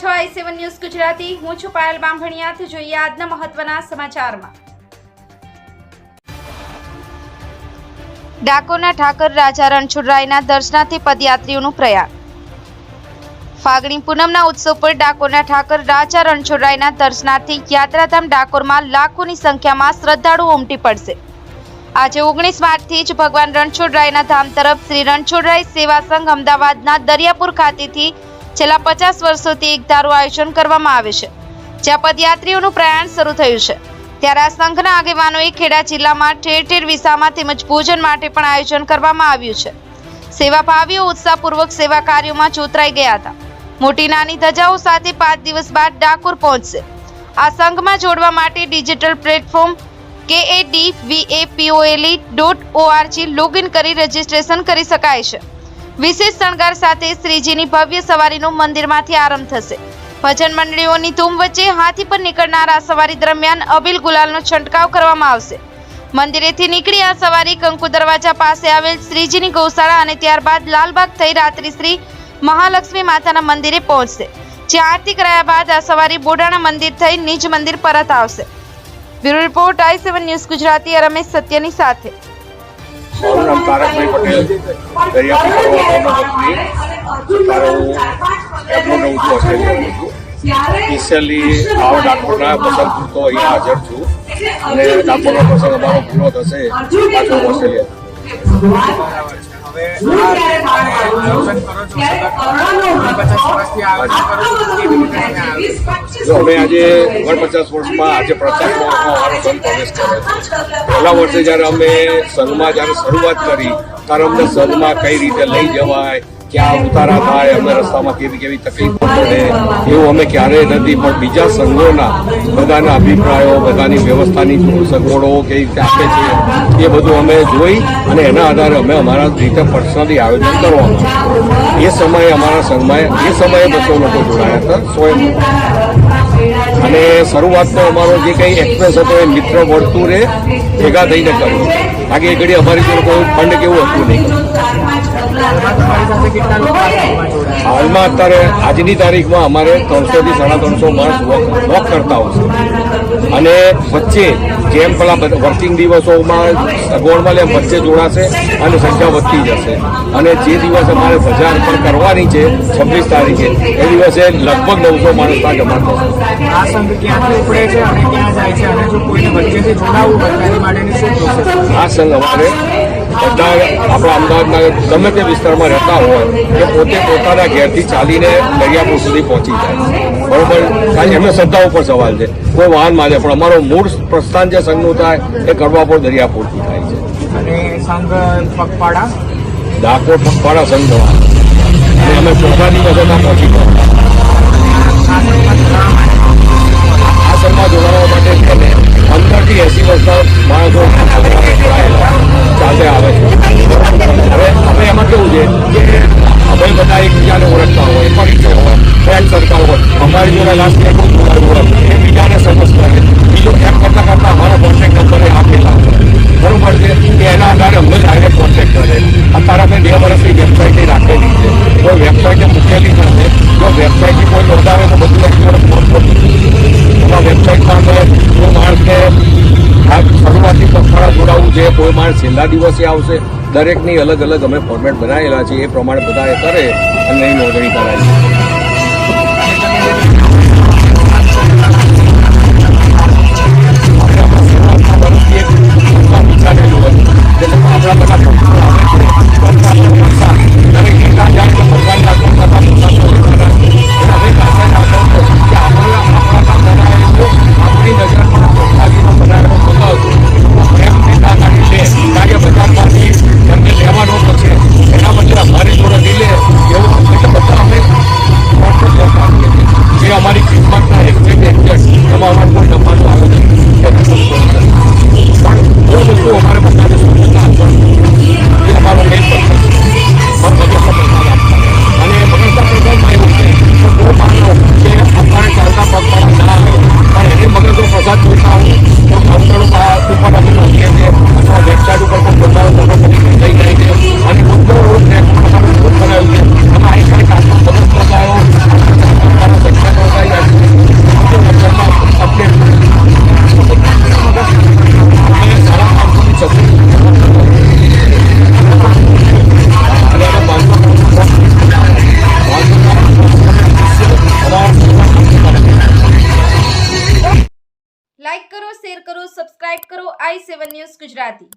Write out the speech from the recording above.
છો આઈ seven news Gujarati. હું છું પાયલ બાંભણિયાથી જોઈએ આજના મહત્વના સમાચારમાં. ડાકોરના ઠાકર રાજા રણછોડરાયના દર્શનાર્થી પદયાત્રીઓનું પ્રયાણ. ફાગણી પૂનમના ઉત્સવ પર ડાકોરના ઠાકર રાજા રણછોડરાયના દર્શનાર્થી યાત્રાધામ ડાકોરમાં લાખોની સંખ્યામાં શ્રદ્ધાળુઓ ઉમટી પડશે. આજે ઓગણીસ માર્ચથી જ ભગવાન રણછોડરાયના ધામ તરફ શ્રી રણછોડરાય સેવા સંઘ અમદાવાદના દરિયાપુર ખાતેથી છેલ્લા પચાસ વર્ષોથી એકધારું આયોજન કરવામાં આવે છે, જ્યાં પદયાત્રીઓનું પ્રયાણ શરૂ થયું છે. ત્યારે આ સંઘના આગેવાનોએ ખેડા જિલ્લામાં ઠેર ઠેર વિસામાં તેમજ ભોજન માટે પણ આયોજન કરવામાં આવ્યું છે. સેવાભાવીઓ ઉત્સાહપૂર્વક સેવા કાર્યોમાં જોતરાઈ ગયા હતા. મોટી નાની ધજાઓ સાથે પાંચ દિવસ બાદ ડાકોર પહોંચશે. આ સંઘમાં જોડવા માટે digital platform K A D V A KADVAPOLE dot ORG login કરી રજીસ્ટ્રેશન કરી શકાય છે. વિશેષ શણગાર સાથે શ્રીજીની ભવ્ય સવારીનો મંદિરમાંથી આરંભ થશે. ભજન મંડળીઓની ધૂમ વચ્ચે હાથી પર નીકળનાર આ સવારી દરમિયાન અબીલ ગુલાલનો છંટકાવ કરવામાં આવશે. મંદિરેથી નીકળી આ સવારી કંકુ દરવાજા પાસે આવેલ શ્રીજીની ગૌશાળા અને ત્યારબાદ લાલબાગ થઈ રાત્રિ શ્રી મહાલક્ષ્મી માતાના મંદિરે પહોંચશે. જ્યાં આરતી કરાયા બાદ આ સવારી બોડાણા મંદિર થઈ નિજ મંદિર પરત આવશે. Bureau report I seven news Gujarati Ramesh સત્યની સાથે. મારું નામ તારકભાઈ પટેલ દરિયાપુર અત્યારે હું એમનું નવું છું. ઓસ્ટ્રેલિયા છું. સ્પેશિયલી આવ ડાકોરના પ્રસંગ તો અહીંયા હાજર છું. અને ડાકોરનો પ્રસંગ અમારો પૂરો થશે પાછો ઓસ્ટ્રેલિયા. હવે આયોજન કરો છો પચાસ વર્ષથી આયોજન કરો છો કેવી રીતે તમે આયોજન જો અમે આજે ઓગણપચાસ વર્ષમાં આજે સંઘ પ્રવેશ કર્યો છે પહેલા વર્ષે જ્યારે અમે સંઘમાં જ્યારે શરૂઆત કરી ત્યારે અમને સંઘમાં કઈ રીતે લઈ જવાય ક્યાં ઉતારા થાય, અમે રસ્તામાં કેવી કેવી તકલીફો પડે, એવું અમે ક્યારેય નથી, પણ બીજા સંઘોના બધાના અભિપ્રાયો, બધાની વ્યવસ્થાની સગવડો કેવી રીતે આપે છે, એ બધું અમે જોઈ અને એના આધારે અમે અમારા રીતે પર્સનલી આયોજન કરવાનું એ સમયે અમારા સંઘમાં, એ સમયે બસો લોકો જોડાયા હતા સ્વયં અને શરૂઆતનો અમારો જે કંઈ એક્સપ્રેસ હતો, એ મિત્ર વર્તુરે ભેગા થઈને કર્યું. બાકી એ ઘડી અમારી જોડે કોઈ ફંડ કેવું હતું નહીં. હાલમાં અત્યારે આજની તારીખમાં અમારે ત્રણસોથી સાડા ત્રણસો માણસ વોક કરતા હોય છે. અને વચ્ચે જેમ પેલા વર્કિંગ દિવસોમાં સગવડમાં લે એમ વચ્ચે જોડાશે અને સંખ્યા વધતી જશે. અને જે દિવસ અમારે બજાર પણ કરવાની છે છવ્વીસ તારીખે એ દિવસે લગભગ નવસો માણસ ત્યાં જમા થશે. આ સંઘ ક્યાંથી ઉપડે છે અને ક્યાં જાય છે અને જો કોઈને વચ્ચેથી જોડાવવું હોય તો માટેની શું પ્રોસેસ આ સંઘ અમારે બધા આપણા અમદાવાદના ગમે તે વિસ્તારમાં રહેતા હોય કે પોતે પોતાના ઘેરથી ચાલીને દરિયાપુર સુધી પહોંચી જાય. બરોબર? એમને શ્રદ્ધા ઉપર સવાલ છે. કોઈ વાહનમાં પણ અમારો મૂળ પ્રસ્થાન જે સંઘનું થાય એ કરવાપુર દરિયાપુરથી થાય છે. અને સંઘ પગપાળા ડાકોર પગપાળા સંઘ અને અમે ચોથા દિવસે પહોંચી ગયા. કોઈ માણસ છેલ્લા દિવસે આવશે. દરેકની અલગ અલગ અમે ફોર્મેટ બનાવેલા છે એ પ્રમાણે બધાએ કરે અને નોંધણી કરાય છે. આપણા બધા આઈ સેવન ન્યૂઝ ગુજરાતી.